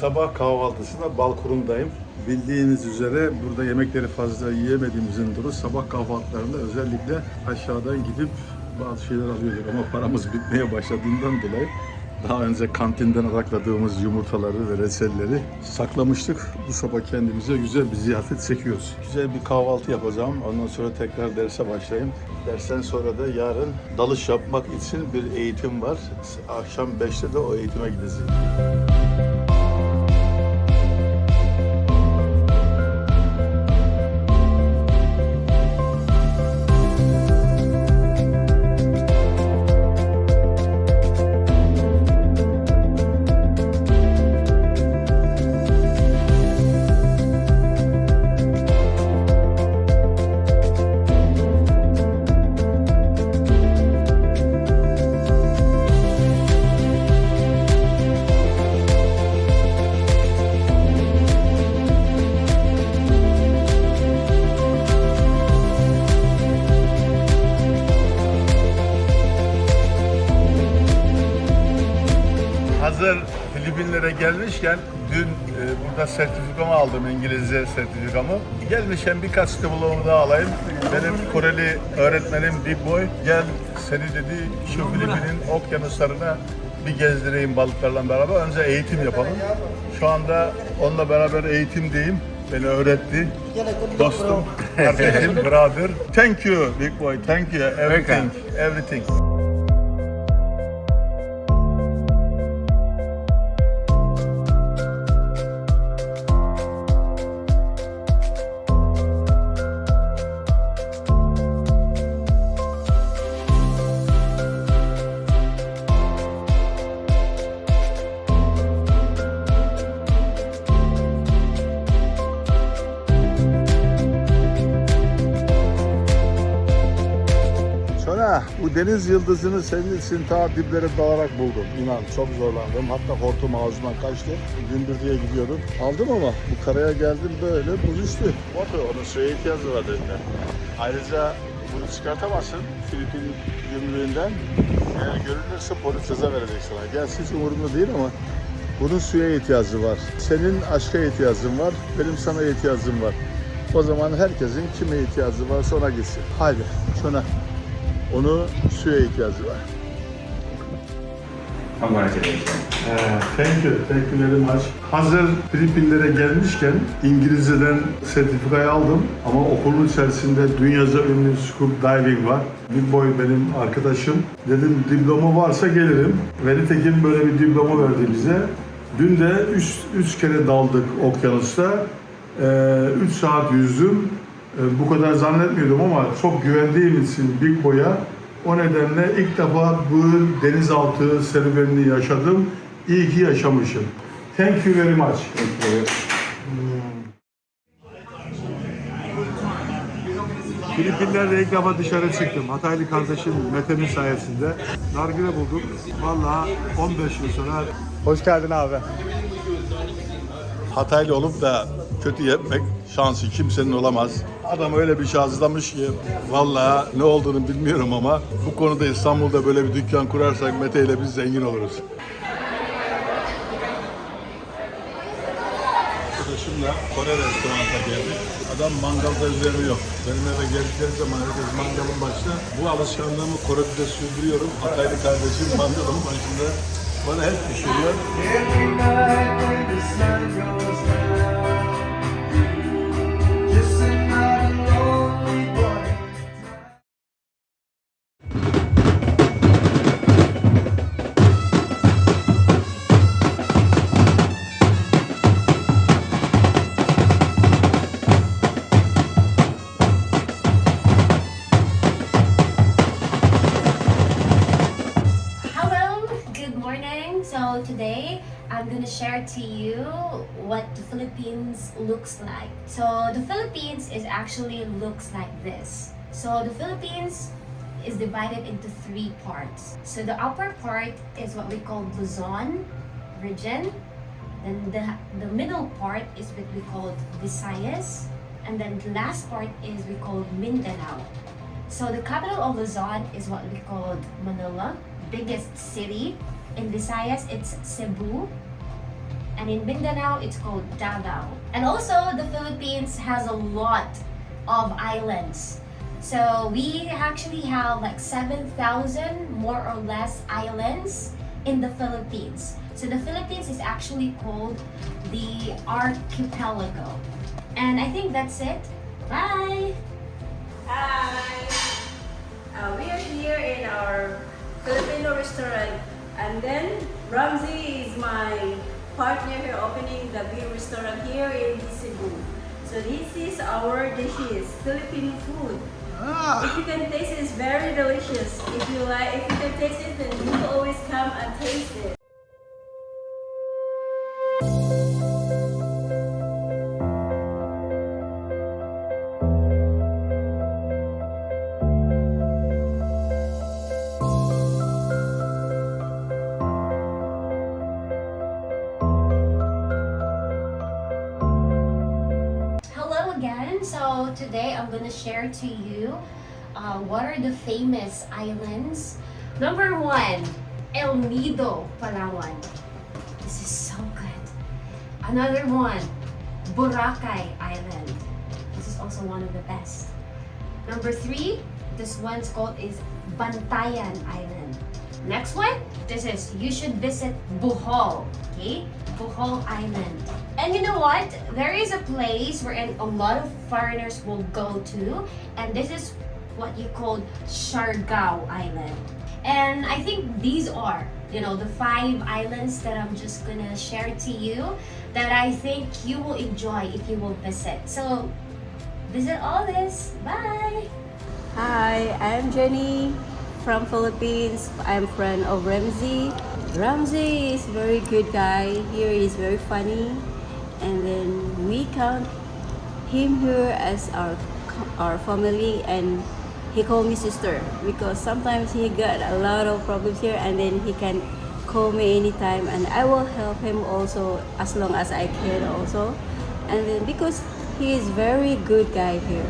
Sabah kahvaltısında Balkurum'dayım. Bildiğiniz üzere burada yemekleri fazla yiyemediğimizin dolayı sabah kahvaltılarında özellikle aşağıdan gidip bazı şeyler alıyorduk ama paramız bitmeye başladığından dolayı daha önce kantinden arakladığımız yumurtaları ve reçelleri saklamıştık. Bu sabah kendimize güzel bir ziyafet çekiyoruz. Güzel bir kahvaltı yapacağım. Ondan sonra tekrar derse başlayayım. Dersten sonra da yarın dalış yapmak için bir eğitim var. Akşam 5'te de o eğitime gideceğim. Gelmişken dün e, burada sertifikamı aldım İngilizce sertifikamı. Gelmişken birkaç diplomu daha alayım. Benim Koreli öğretmenim Big Boy gel seni dedi şu Filipin'in okyanuslarına bir gezdireyim balıklarla beraber. Önce eğitim yapalım. Şu anda onunla beraber eğitimdeyim. Beni öğretti. Dostum, kardeşim, brother. Thank you Big Boy, thank you everything, everything. Sonra bu deniz yıldızını senin için ta diplere dalarak buldum. İnan çok zorlandım. Hatta hortum ağzımdan kaçtı. Gündür diye gidiyordum. Aldım ama bu karaya geldim böyle buz üstü. Water onun suya ihtiyacı var dediler. Ayrıca bunu çıkartamazsın Filipin gümrüğünden. Eğer görülürse polis ceza verecek sana. Gerçi hiç umurumda değil ama bunun suya ihtiyacı var. Senin aşka ihtiyacın var. Benim sana ihtiyacım var. O zaman herkesin kime ihtiyacı varsa ona gitsin. Haydi şuna. Onun suya ihtiyacı var. Congratulations. Thank you, thank you very much. Hazır Filipinlere gelmişken İngilizceden sertifikayı aldım ama okulun içerisinde dünyaca ünlü scuba diving var. Big Boy benim arkadaşım. Dedim diploma varsa gelirim. Ve nitekim böyle bir diploma verdi bize. Dün de 3 kere daldık okyanusta. 3 saat yüzdüm. E, bu kadar zannetmiyordum ama çok güvendiğim için Big Boy'a o nedenle ilk defa bu denizaltı serüvenini yaşadım. İyi ki yaşamışım. Thank you very much. Filipinler'de ilk defa dışarı çıktım. Hataylı kardeşim Mete'nin sayesinde. Nargile bulduk. Vallahi 15 yıl sonra Hoş geldin abi. Hataylı olup da kötü yapmak şansı kimsenin olamaz. Adam öyle bir şey hazırlamış ki vallahi ne olduğunu bilmiyorum ama bu konuda İstanbul'da böyle bir dükkan kurarsak Mete ile biz zengin oluruz. Arkadaşımla Kore restoranta geldik. Adam mangalda üzerine yok. Benim eve geldikleri zaman herkes mangalın başında. Bu alışkanlığımı Kore'de sürdürüyorum. Hataylı kardeşim mangalın başında bana hep pişiriyor. I'm gonna share to you what the Philippines looks like. So the Philippines is actually looks like this. So the Philippines is divided into three parts. So the upper part is what we call Luzon region. Then the, the middle part is what we call Visayas. And then the last part is we call Mindanao. So the capital of Luzon is what we call Manila, biggest city In Visayas, it's Cebu. And in Mindanao, it's called Davao. And also, the Philippines has a lot of islands. So we actually have like 7,000 more or less islands in the Philippines. So the Philippines is actually called the archipelago. And I think that's it. Bye! Hi! Uh, we are here in our Filipino restaurant and then Ramsey is my partner here opening the beer restaurant here in Cebu. So this is our dishes, Filipino food. Ah. If you can taste it, it's very delicious. If you like, if you can taste it, then you will always come and taste it. I'm gonna share to you uh, what are the famous islands. Number one, El Nido, Palawan. This is so good. Another one, Boracay Island. This is also one of the best. Number three, this one's called is Bantayan Island. Next one, this is you should visit Bohol. Okay, Bohol Island. And you know what? There is a place where a lot of foreigners will go to, and this is what you call Siargao Island. And I think these are, you know, the five islands that I'm just gonna share to you that I think you will enjoy if you will visit. So visit all this. Bye. Hi, I'm Jenny from Philippines. I'm friend of Ramsey. Ramsey is very good guy. Here he's very funny, and then we count him here as our our family, and he call me sister because sometimes he got a lot of problems here, and then he can call me anytime, and I will help him also as long as I can also, and then because he is very good guy here.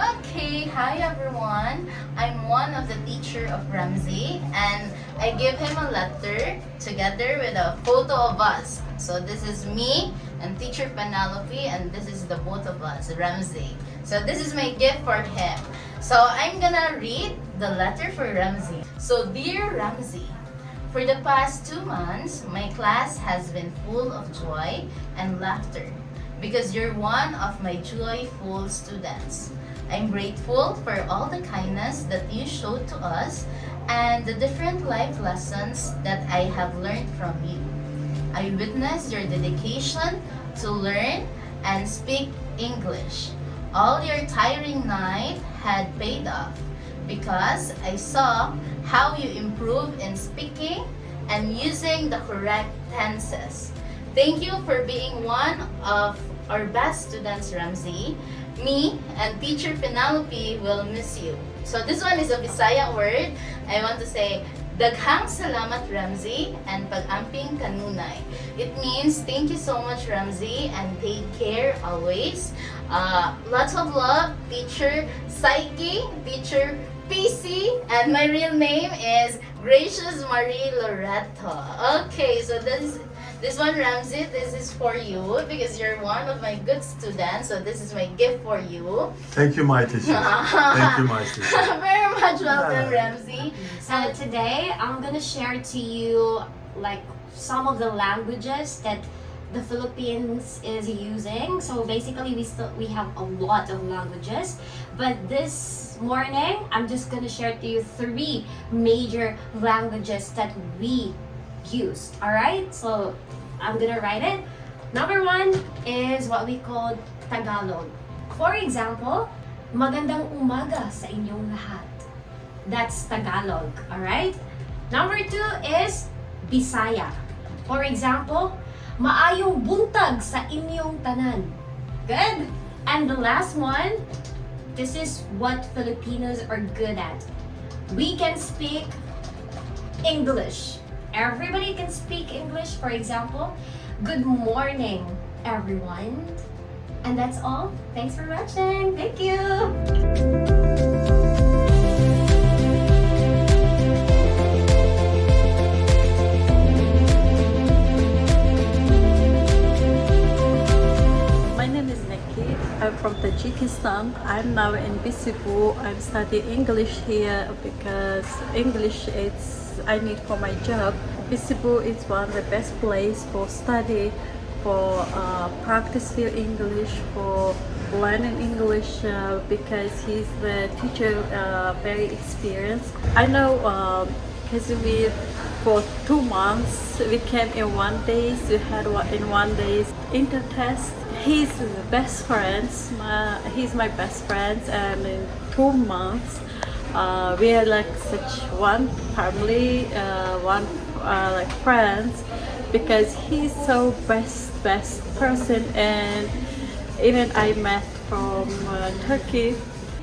Okay, hi everyone. I'm one of the teacher of Ramsey and I give him a letter together with a photo of us. So this is me and teacher Penelope and this is the both of us, Ramsey. So this is my gift for him. So I'm gonna read the letter for Ramsey. So dear Ramsey, for the past two months, my class has been full of joy and laughter because you're one of my joyful students. I'm grateful for all the kindness that you showed to us and the different life lessons that I have learned from you. I witnessed your dedication to learn and speak English. All your tiring night had paid off because I saw how you improved in speaking and using the correct tenses. Thank you for being one of our best students, Ramsey. Me and teacher Penelope will miss you. So this one is a Bisaya word. I want to say, Daghang salamat Ramsey and pag-amping kanunay. It means thank you so much Ramsey and take care always. Uh, lots of love, teacher Psyche, teacher PC, and my real name is Gracious Marie Loreto. Okay, so this this one Ramsey, this is for you because you're one of my good students. So this is my gift for you. Thank you my teacher. Thank you my teacher. Very much welcome, Ramsey. So today I'm gonna share to you like some of the languages that the Philippines is using. So basically we still we have a lot of languages, but this morning I'm just gonna share to you three major languages that we used. All right? So I'm gonna write it. Number one is what we call Tagalog. For example, magandang umaga sa inyong lahat. That's Tagalog, alright? Number two is Bisaya. For example, maayong buntag sa inyong tanan. Good? And the last one, this is what Filipinos are good at. We can speak English. Everybody can speak English. For example, good morning, everyone. And that's all. Thanks for watching. Thank you. Pakistan. I'm now in Bisipu. I'm studying English here because English is I need for my job. Bisipu is one of the best place for study, for uh, practice your English, for learning English uh, because he's the teacher, uh, very experienced. I know because we for two months we came in one day. We had in one day inter test. He's the best friends. My, he's my best friend, and in two months uh, we are like such one family, uh, one uh, like friends, because he's so best best person, and even I met from uh, Turkey.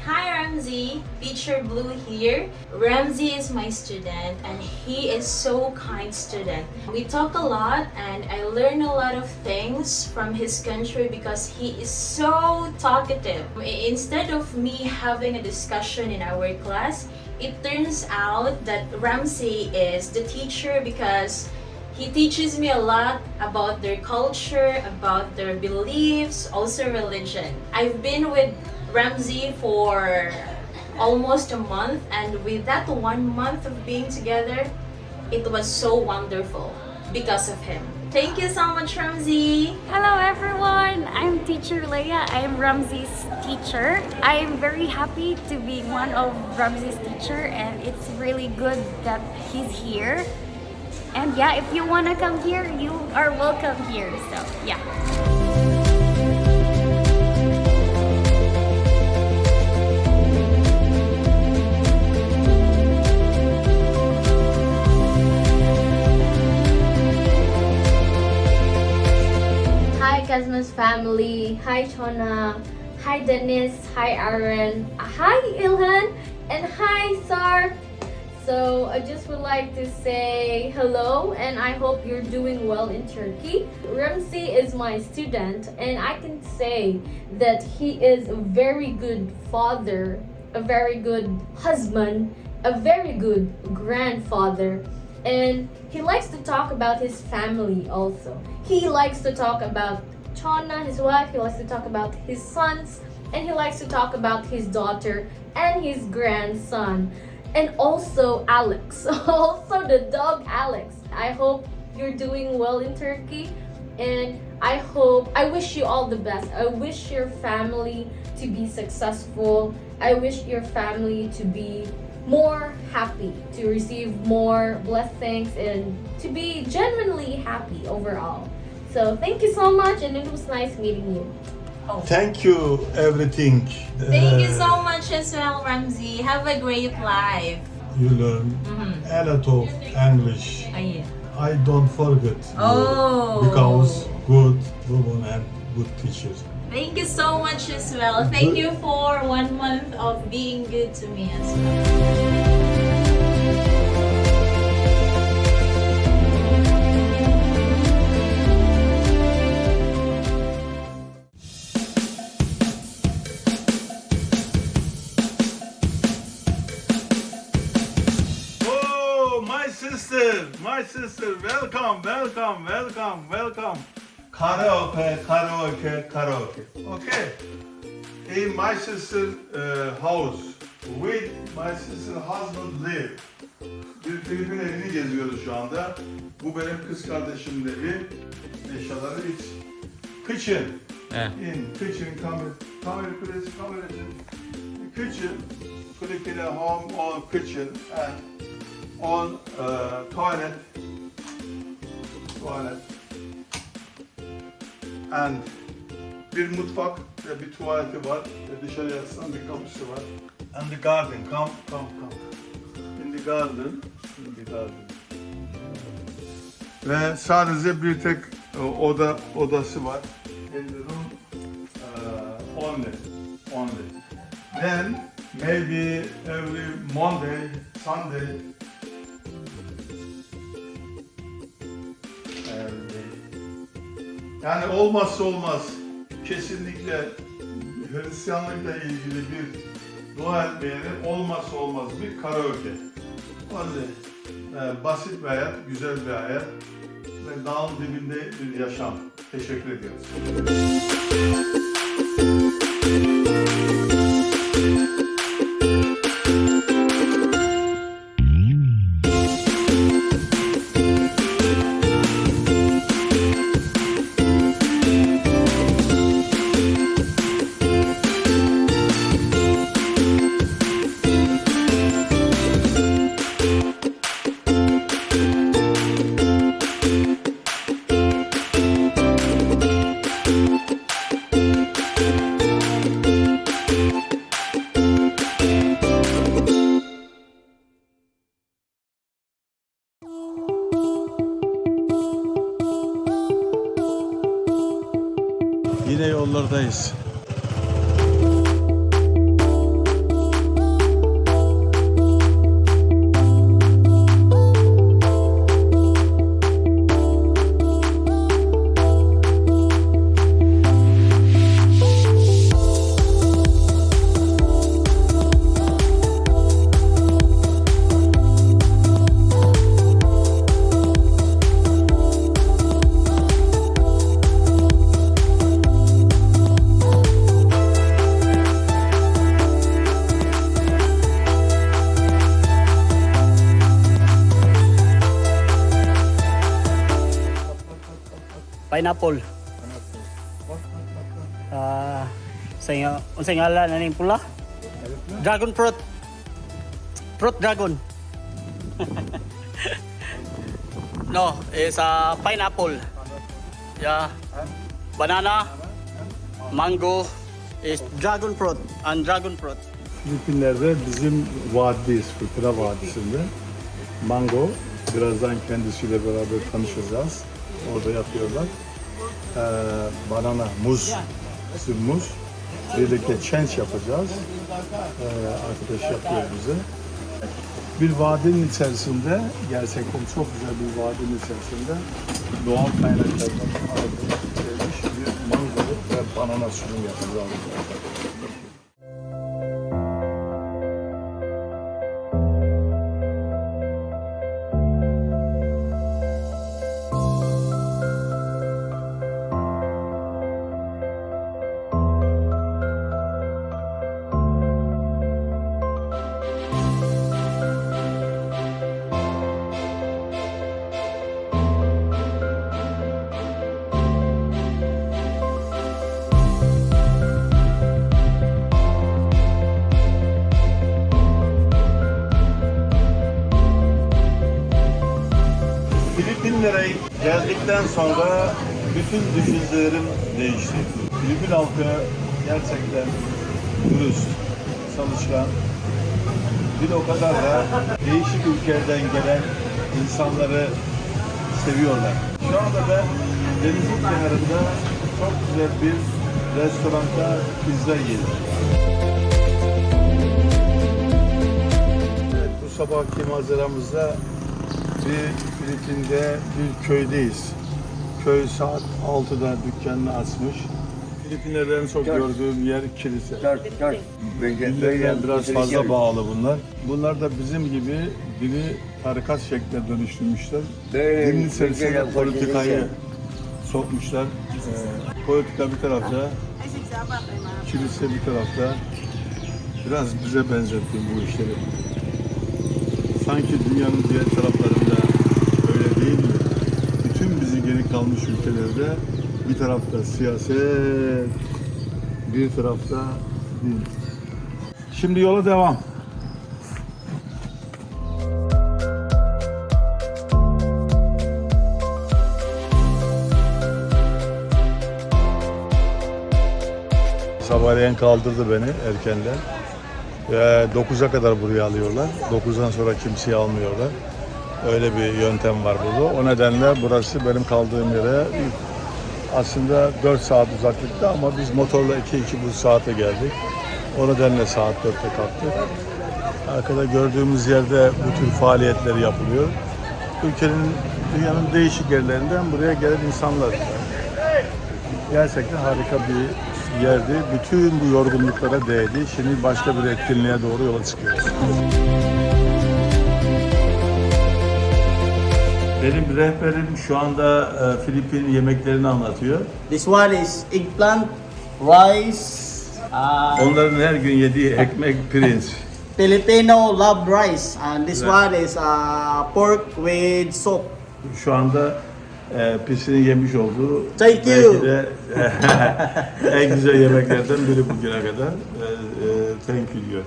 Hi Ramsey, Teacher Blue here. Ramsey is my student and he is so kind student. We talk a lot and I learn a lot of things from his country because he is so talkative. Instead of me having a discussion in our class, it turns out that Ramsey is the teacher because he teaches me a lot about their culture, about their beliefs, also religion. I've been with Ramsey for almost a month, and with that one month of being together, it was so wonderful because of him. Thank you so much, Ramsey. Hello everyone, I'm teacher Leah. I'm Ramsey's teacher. I am very happy to be one of Ramsey's teacher and it's really good that he's here. And yeah, if you want to come here, you are welcome here. So, yeah. Hi Cosmos family. Hi Chona. Hi Dennis. Hi Aaron. Hi Ilhan. And hi Sar. So I just would like to say hello and I hope you're doing well in Turkey. Ramsey is my student and I can say that he is a very good father, a very good husband, a very good grandfather and he likes to talk about his family also. He likes to talk about Chona, his wife, he likes to talk about his sons, and he likes to talk about his daughter and his grandson. And also Alex, also the dog Alex. I hope you're doing well in Turkey and I hope I wish you all the best. I wish your family to be successful. I wish your family to be more happy, to receive more blessings and to be genuinely happy overall. So thank you so much and it was nice meeting you. Thank you everything. Thank you Uh, so much as well, Ramsey. Have a great life. You learn Mhm. a lot of English. Oh, yeah. I don't forget. you Oh. Because good woman and good teachers. Thank you so much as well. Thank you for one month of being good to me as well. Oh, my sister, my sister, welcome, welcome, welcome, welcome. Karaoke, karaoke, karaoke. Okay. In my sister uh, house, with my sister husband live. Bir Filipin evini geziyoruz şu anda. Bu benim kız kardeşimin evi. Eşyaları iç. Kitchen. Yeah. In kitchen, come, come here, please, come here. Kitchen. Click in a home on kitchen and on uh, toilet, toilet, and bir mutfak ve bir tuvaleti var ve dışarı yatsın bir kapısı var. And the garden, come, come, come. In the garden, in the garden. Ve sadece bir tek e, oda odası var. In the room, uh, only, only. Then maybe every Monday, Sunday, Yani olmazsa olmaz. Kesinlikle Hristiyanlıkla ilgili bir dua etmeyenin olmazsa olmaz bir karaoke. Vallahi e, basit bir hayat, güzel bir hayat ve dağın dibinde bir yaşam. Teşekkür ediyoruz. Pineapple. Ah, sa inyo, na ning pula? Dragon fruit. Fruit dragon. no, is a pineapple. Yeah. Banana, mango is dragon fruit and dragon fruit. Filipinler'de bizim vadideyiz, Fırtına Vadisi'nde. Mango, birazdan kendisiyle beraber tanışacağız. Orada yapıyorlar. Ee, banana, muz, muz. Birlikte change yapacağız. Ee, arkadaş yapıyor bize. Bir vadinin içerisinde, gerçekten çok güzel bir vadinin içerisinde doğal kaynaklardan alınmış bir mango ve banana suyu yapacağız. Sonra bütün düşüncelerim değişti. Filipin halkı gerçekten dürüst, çalışkan, bir o kadar da değişik ülkelerden gelen insanları seviyorlar. Şu anda ben denizin kenarında çok güzel bir restoranda pizza yedim. Evet, bu sabahki manzaramızda bir Filipin'de bir köydeyiz. Köy saat 6'da dükkanını açmış. Filipinler'de en çok gördüğüm yer kilise. Dinlerden biraz fazla bağlı bunlar. Bunlar da bizim gibi dini tarikat şekline dönüştürmüşler. Dinin içerisine politikayı sokmuşlar. Ee, politika bir tarafta, kilise bir tarafta. Biraz bize benzettim bu işleri. Sanki dünyanın diğer taraflarında öyle değil mi? Bütün bizi geri kalmış ülkelerde bir tarafta siyaset, bir tarafta din. Şimdi yola devam. Sabahleyin kaldırdı beni erkenden. Ve 9'a kadar buraya alıyorlar. 9'dan sonra kimseyi almıyorlar. Öyle bir yöntem var burada. O nedenle burası benim kaldığım yere aslında 4 saat uzaklıkta ama biz motorla 2-2,5 saate geldik. O nedenle saat 4'te kalktık. Arkada gördüğümüz yerde bu tür faaliyetler yapılıyor. Ülkenin, dünyanın değişik yerlerinden buraya gelen insanlar. Gerçekten harika bir yerdi. Bütün bu yorgunluklara değdi. Şimdi başka bir etkinliğe doğru yola çıkıyoruz. Benim rehberim şu anda e, Filipin yemeklerini anlatıyor. This one is eggplant, rice, uh, Onların her gün yediği ekmek, pirinç. Filipino love rice, and this one is uh, pork with soup. Şu anda e, pisini yemiş olduğu Thank belki you. de en güzel yemeklerden biri bugüne kadar. E, e, thank you diyor.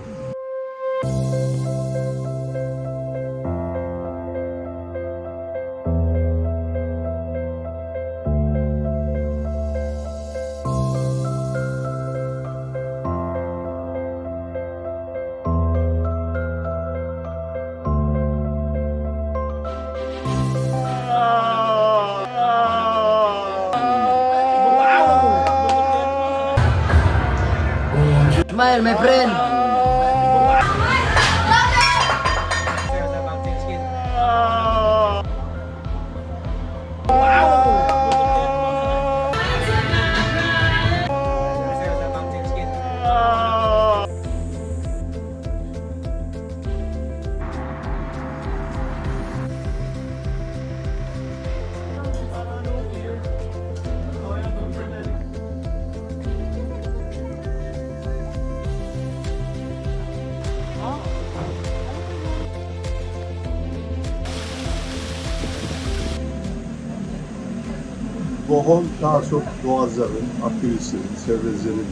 Bohol daha çok doğacıların, aktivistlerin, çevrecilerin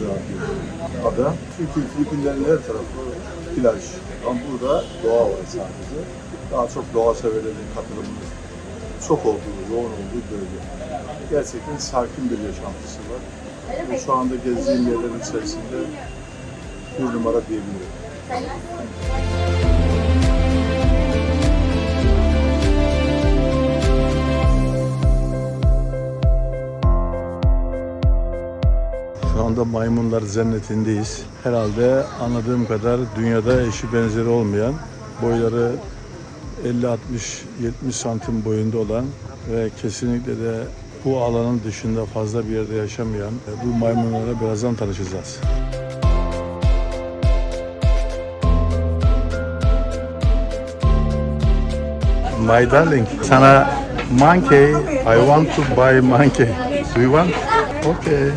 bir ada. Çünkü Filipinlerin her tarafı plaj. Ama burada doğa var sadece. Daha çok doğa severlerin katılımının çok olduğu, yoğun olduğu bölge. Gerçekten sakin bir yaşantısı var. Bu şu anda gezdiğim yerlerin içerisinde bir numara diyebilirim. Anda maymunlar cennetindeyiz. Herhalde anladığım kadar dünyada eşi benzeri olmayan, boyları 50-60-70 santim boyunda olan ve kesinlikle de bu alanın dışında fazla bir yerde yaşamayan bu maymunlara birazdan tanışacağız. My darling, sana monkey. I want to buy monkey. Do you want? Okay.